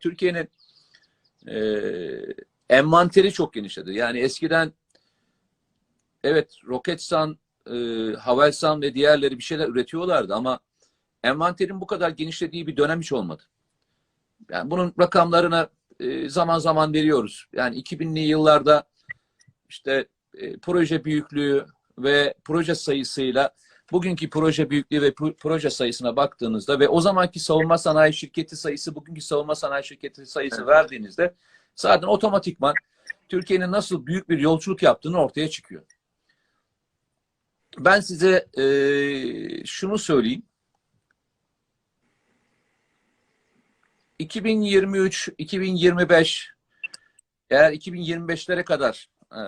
Türkiye'nin e, envanteri çok genişledi. Yani eskiden evet Roketsan, e, Havelsan ve diğerleri bir şeyler üretiyorlardı ama envanterin bu kadar genişlediği bir dönem hiç olmadı. Yani bunun rakamlarını e, zaman zaman veriyoruz. Yani 2000'li yıllarda işte e, proje büyüklüğü ve proje sayısıyla bugünkü proje büyüklüğü ve pro- proje sayısına baktığınızda ve o zamanki savunma sanayi şirketi sayısı bugünkü savunma sanayi şirketi sayısı verdiğinizde zaten otomatikman Türkiye'nin nasıl büyük bir yolculuk yaptığını ortaya çıkıyor. Ben size e, şunu söyleyeyim. 2023, 2025 eğer 2025'lere kadar e,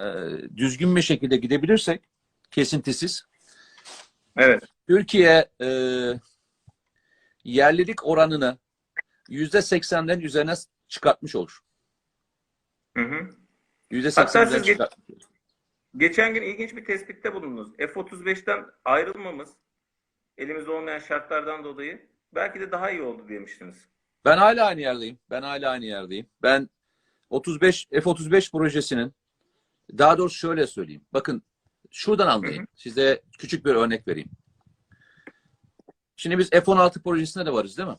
düzgün bir şekilde gidebilirsek kesintisiz Evet. Türkiye e, yerlilik oranını yüzde seksenlerin üzerine çıkartmış olur. Hı hı. Yüzde seksenlerin çıkartmış olur. Geçen gün ilginç bir tespitte bulundunuz. F-35'ten ayrılmamız elimizde olmayan şartlardan dolayı belki de daha iyi oldu demiştiniz. Ben hala aynı yerdeyim. Ben hala aynı yerdeyim. Ben 35 F-35 projesinin daha doğrusu şöyle söyleyeyim. Bakın şuradan anlayın. Size küçük bir örnek vereyim. Şimdi biz F-16 projesinde de varız değil mi?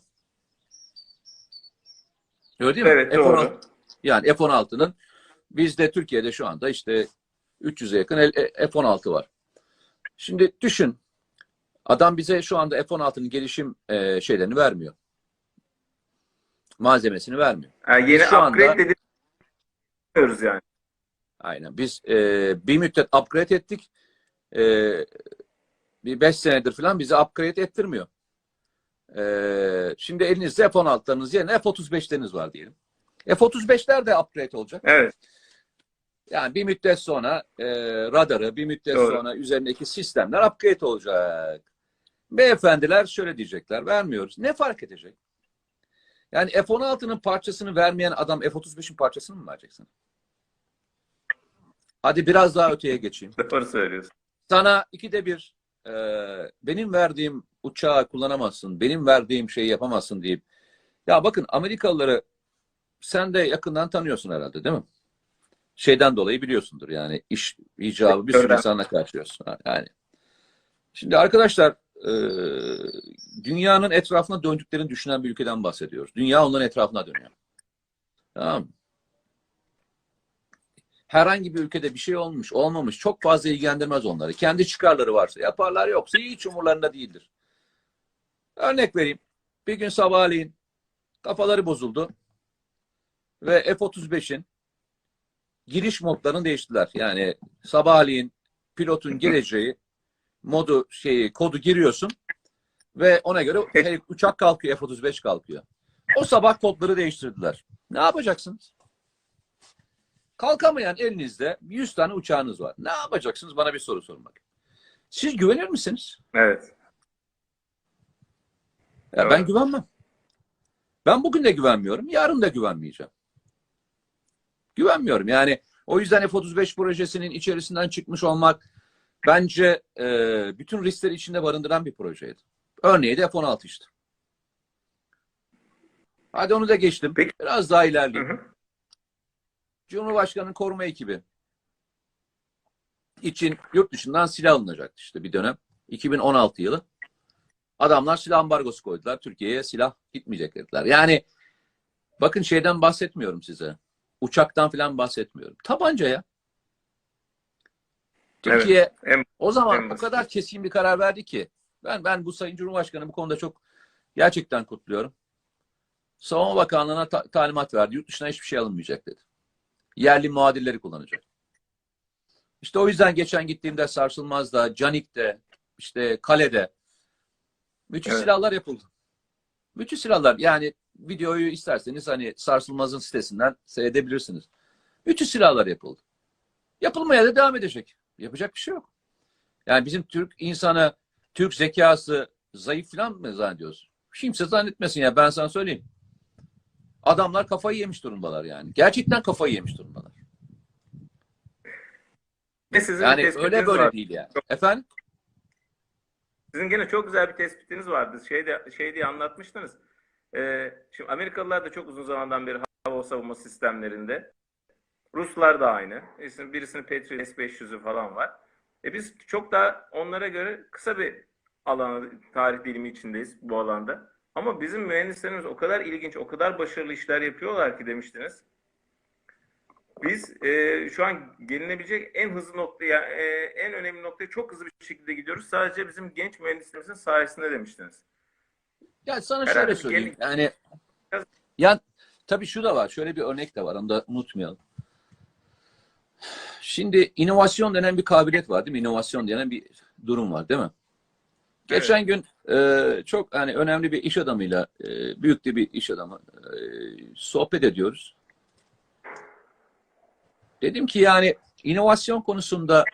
Öyle değil mi? Evet F-16 doğru. Yani F-16'nın bizde Türkiye'de şu anda işte 300'e yakın e- F-16 var. Şimdi düşün. Adam bize şu anda F-16'nın gelişim e, şeylerini vermiyor. Malzemesini vermiyor. Yani yeni Şu anda- upgrade ediliyoruz yani. Aynen. Biz e, bir müddet upgrade ettik. E, bir 5 senedir falan bizi upgrade ettirmiyor. E, şimdi elinizde F-16'larınız yerine F-35'leriniz var diyelim. F-35'ler de upgrade olacak. Evet. Yani bir müddet sonra e, radarı, bir müddet Doğru. sonra üzerindeki sistemler upgrade olacak. Beyefendiler şöyle diyecekler, vermiyoruz. Ne fark edecek? Yani F-16'nın parçasını vermeyen adam F-35'in parçasını mı vereceksin? Hadi biraz daha öteye geçeyim. Doğru söylüyorsun. Sana ikide bir e, benim verdiğim uçağı kullanamazsın, benim verdiğim şeyi yapamazsın deyip ya bakın Amerikalıları sen de yakından tanıyorsun herhalde değil mi? Şeyden dolayı biliyorsundur yani iş icabı bir sürü insanla karşılıyorsun. Yani. Şimdi arkadaşlar e, dünyanın etrafına döndüklerini düşünen bir ülkeden bahsediyoruz. Dünya onların etrafına dönüyor. Tamam mı? Herhangi bir ülkede bir şey olmuş, olmamış çok fazla ilgilendirmez onları. Kendi çıkarları varsa yaparlar yoksa hiç umurlarında değildir. Örnek vereyim. Bir gün sabahleyin kafaları bozuldu ve F-35'in giriş modlarını değiştiler. Yani sabahleyin pilotun geleceği modu şeyi kodu giriyorsun ve ona göre uçak kalkıyor F-35 kalkıyor. O sabah kodları değiştirdiler. Ne yapacaksınız? Kalkamayan elinizde 100 tane uçağınız var. Ne yapacaksınız? Bana bir soru bakayım. Siz güvenir misiniz? Evet. Ya Evet. ben güvenmem. Ben bugün de güvenmiyorum. Yarın da güvenmeyeceğim. Güvenmiyorum. Yani o yüzden F-35 projesinin içerisinden çıkmış olmak bence e, bütün riskleri içinde barındıran bir projeydi. Örneği de F-16 işte. Hadi onu da geçtim. Peki. Biraz daha Hı ilerleyeyim. hı. Cumhurbaşkanı'nın koruma ekibi için yurt dışından silah alınacaktı işte bir dönem. 2016 yılı. Adamlar silah ambargosu koydular. Türkiye'ye silah gitmeyecek dediler. Yani bakın şeyden bahsetmiyorum size. Uçaktan falan bahsetmiyorum. Tabanca ya. Türkiye En- o zaman en o kadar kesin bir karar verdi ki ben ben bu Sayın Cumhurbaşkanı bu konuda çok gerçekten kutluyorum. Savunma Bakanlığı'na ta- talimat verdi. Yurt dışına hiçbir şey alınmayacak dedi. Yerli muadilleri kullanacak. İşte o yüzden geçen gittiğimde Sarsılmaz'da, Canik'te, işte Kale'de müthiş Evet. silahlar yapıldı. Müthiş silahlar. Yani videoyu isterseniz hani Sarsılmaz'ın sitesinden seyredebilirsiniz. Müthiş silahlar yapıldı. Yapılmaya da devam edecek. Yapacak bir şey yok. Yani bizim Türk insanı, Türk zekası zayıf falan mı zannediyoruz? Kimse zannetmesin ya ben sana söyleyeyim. Adamlar kafayı yemiş durumdalar yani. Gerçekten kafayı yemiş durumdalar. Ve sizin Yani öyle böyle var. değil yani. Efendim? Sizin gene çok güzel bir tespitiniz vardı. Şey, de, şey diye anlatmıştınız. Ee, şimdi Amerikalılar da çok uzun zamandan beri hava savunma sistemlerinde. Ruslar da aynı. İşte birisinin Patriot S-500'ü falan var. E biz çok daha onlara göre kısa bir alan, tarih dilimi içindeyiz bu alanda. Ama bizim mühendislerimiz o kadar ilginç, o kadar başarılı işler yapıyorlar ki demiştiniz. Biz e, şu an gelinebilecek en hızlı noktaya, e, en önemli noktaya çok hızlı bir şekilde gidiyoruz. Sadece bizim genç mühendislerimizin sayesinde demiştiniz. Ya sana Herhalde şöyle söyleyeyim. gelin- Yani ya tabii şu da var. Şöyle bir örnek de var. Onu da unutmayalım. Şimdi inovasyon denen bir kabiliyet var değil mi? İnovasyon denen bir durum var değil mi? Geçen gün e, çok hani önemli bir iş adamıyla, e, büyük de bir iş adamı e, sohbet ediyoruz. Dedim ki yani inovasyon konusunda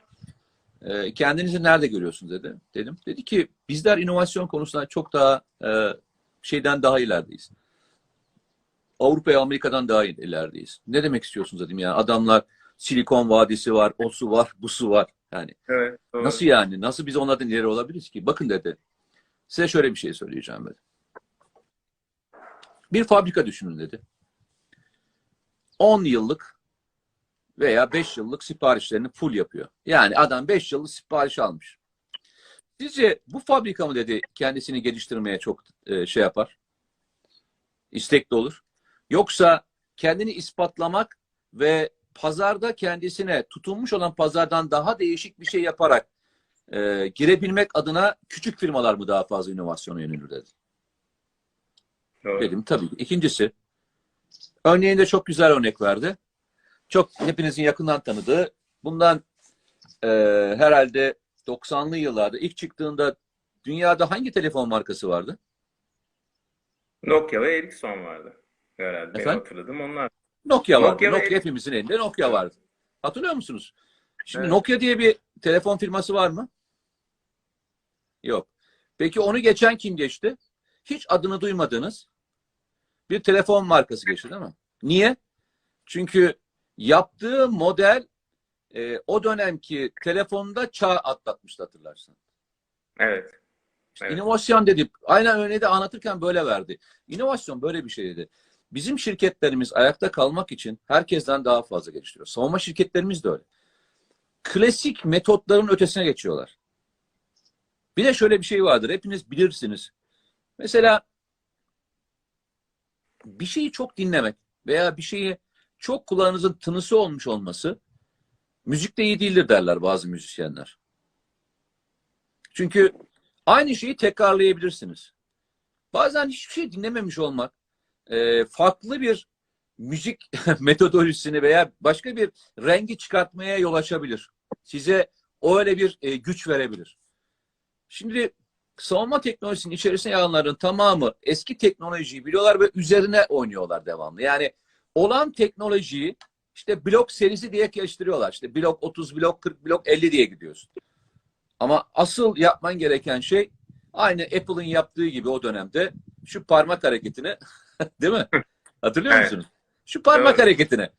e, kendinizi nerede görüyorsunuz dedi. Dedim. Dedi ki bizler inovasyon konusunda çok daha e, şeyden daha ilerideyiz. Avrupa ve Amerika'dan daha ilerideyiz. Ne demek istiyorsunuz dedim ya. Adamlar Silikon Vadisi var, o su var, bu su var. Yani Evet. Doğru. Nasıl yani? Nasıl biz onlardan ileri olabiliriz ki? Bakın dedi. Size şöyle bir şey söyleyeceğim dedi. Bir fabrika düşünün dedi. 10 yıllık veya 5 yıllık siparişlerini full yapıyor. Yani adam 5 yıllık sipariş almış. Sizce bu fabrika mı dedi kendisini geliştirmeye çok e, şey yapar? İstekli olur. Yoksa kendini ispatlamak ve pazarda kendisine tutunmuş olan pazardan daha değişik bir şey yaparak e, girebilmek adına küçük firmalar mı daha fazla inovasyona yönelir dedi. Doğru. Dedim tabii. İkincisi örneğinde çok güzel örnek verdi. Çok hepinizin yakından tanıdığı bundan e, herhalde 90'lı yıllarda ilk çıktığında dünyada hangi telefon markası vardı? Nokia ve Ericsson vardı. Herhalde. Benim Efendim? hatırladım onlar. Nokia vardı. Nokia Nokia, hepimizin elinde Nokia vardı. Hatırlıyor musunuz? Şimdi Evet. Nokia diye bir telefon firması var mı? Yok. Peki onu geçen kim geçti? Hiç adını duymadığınız bir telefon markası geçti değil mi? Niye? Çünkü yaptığı model e, o dönemki telefonda çağ atlatmıştı hatırlarsın. Evet. Evet. İnovasyon dedi. Aynen örneği de anlatırken böyle verdi. İnovasyon böyle bir şey dedi. Bizim şirketlerimiz ayakta kalmak için herkesten daha fazla geliştiriyor. Savunma şirketlerimiz de öyle. Klasik metotların ötesine geçiyorlar. Bir de şöyle bir şey vardır. Hepiniz bilirsiniz. Mesela bir şeyi çok dinlemek veya bir şeyi çok kulağınızın tınısı olmuş olması müzikte iyi değildir derler bazı müzisyenler. Çünkü Aynı şeyi tekrarlayabilirsiniz. Bazen hiçbir şey dinlememiş olmak e, farklı bir müzik metodolojisini veya başka bir rengi çıkartmaya yol açabilir. Size öyle bir e, güç verebilir. Şimdi savunma teknolojisinin içerisine alanların tamamı eski teknolojiyi biliyorlar ve üzerine oynuyorlar devamlı. Yani olan teknolojiyi işte blok serisi diye geliştiriyorlar. İşte blok 30, blok 40, blok 50 diye gidiyorsun. Ama asıl yapman gereken şey aynı Apple'ın yaptığı gibi o dönemde şu parmak hareketini değil mi? Hatırlıyor Evet. musunuz? Şu parmak Doğru. hareketini.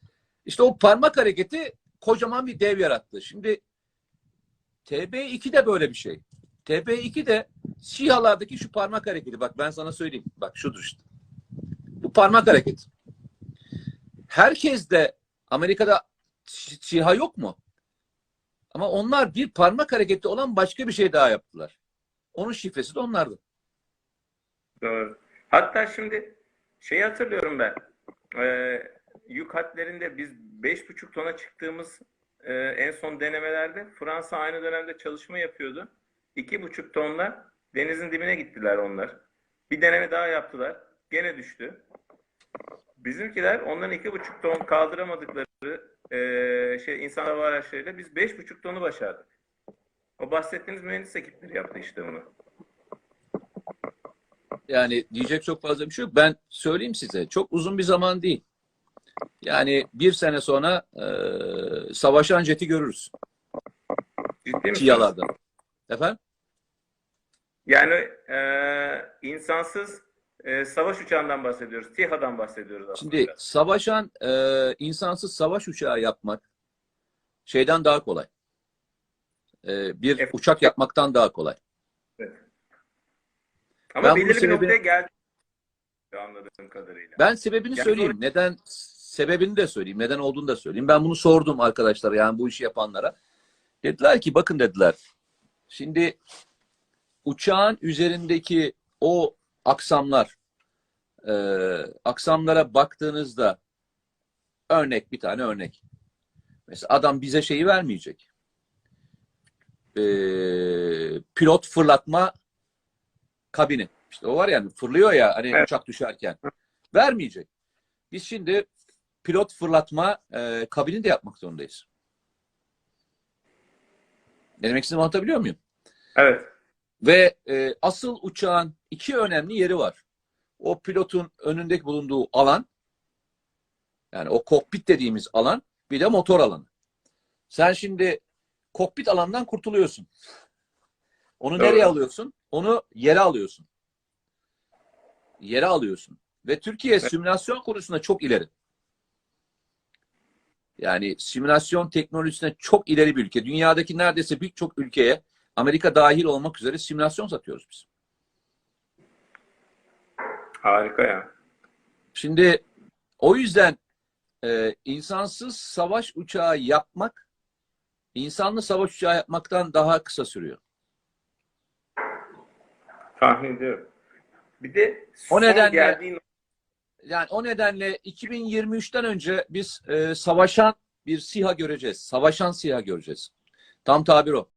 İşte o parmak hareketi kocaman bir dev yarattı. Şimdi TB2 de böyle bir şey. TB2 de SİHA'lardaki şu parmak hareketi. Bak ben sana söyleyeyim. Bak şudur işte. Bu parmak hareketi. Herkes de Amerika'da SİHA yok mu? Ama onlar bir parmak hareketi olan başka bir şey daha yaptılar. Onun şifresi de onlardı. Doğru. Hatta şimdi şeyi hatırlıyorum ben. Ee, yük hatlerinde biz 5,5 tona çıktığımız e, en son denemelerde Fransa aynı dönemde çalışma yapıyordu. 2,5 tonla denizin dibine gittiler onlar. Bir deneme daha yaptılar. Gene düştü. Bizimkiler onların 2,5 ton kaldıramadıkları e, şey insan hava araçlarıyla biz 5,5 tonu başardık. O bahsettiğiniz mühendis ekipleri yaptı işte bunu. Yani diyecek çok fazla bir şey yok. Ben söyleyeyim size çok uzun bir zaman değil. Yani bir sene sonra e, savaşan jeti görürüz. Ciddi? Çiyalarda. Efendim? Yani e, insansız e, savaş uçağından bahsediyoruz. TİHA'dan bahsediyoruz aslında. Şimdi savaşan e, insansız savaş uçağı yapmak şeyden daha kolay. E, bir Evet. uçak yapmaktan daha kolay. Ama Ben belirli bir sebebi- noktaya geldi. anladığım kadarıyla. Ben sebebini Yani söyleyeyim. sonra- Neden sebebini de söyleyeyim. Neden olduğunu da söyleyeyim. Ben bunu sordum arkadaşlara yani bu işi yapanlara. Dediler ki bakın dediler. Şimdi uçağın üzerindeki o aksamlar e, aksamlara baktığınızda örnek bir tane örnek. Mesela adam bize şeyi vermeyecek. E, pilot fırlatma kabini. İşte o var yani fırlıyor ya hani Evet. uçak düşerken. Vermeyecek. Biz şimdi pilot fırlatma e, kabini de yapmak zorundayız. Ne demek istediğimi anlatabiliyor muyum? Evet. Ve e, asıl uçağın iki önemli yeri var. O pilotun önündeki bulunduğu alan, yani o kokpit dediğimiz alan, bir de motor alanı. Sen şimdi kokpit alanından kurtuluyorsun. Onu Doğru. nereye alıyorsun? Onu yere alıyorsun. Yere alıyorsun. Ve Türkiye simülasyon konusunda çok ileri. Yani simülasyon teknolojisine çok ileri bir ülke. Dünyadaki neredeyse birçok ülkeye Amerika dahil olmak üzere simülasyon satıyoruz biz. Harika ya. Şimdi o yüzden e, insansız savaş uçağı yapmak insanlı savaş uçağı yapmaktan daha kısa sürüyor. Tahmin ediyorum. Bir de O nedenle- geldiği Yani o nedenle 2023'ten önce biz e, savaşan bir SİHA göreceğiz. Savaşan SİHA göreceğiz. Tam tabir o.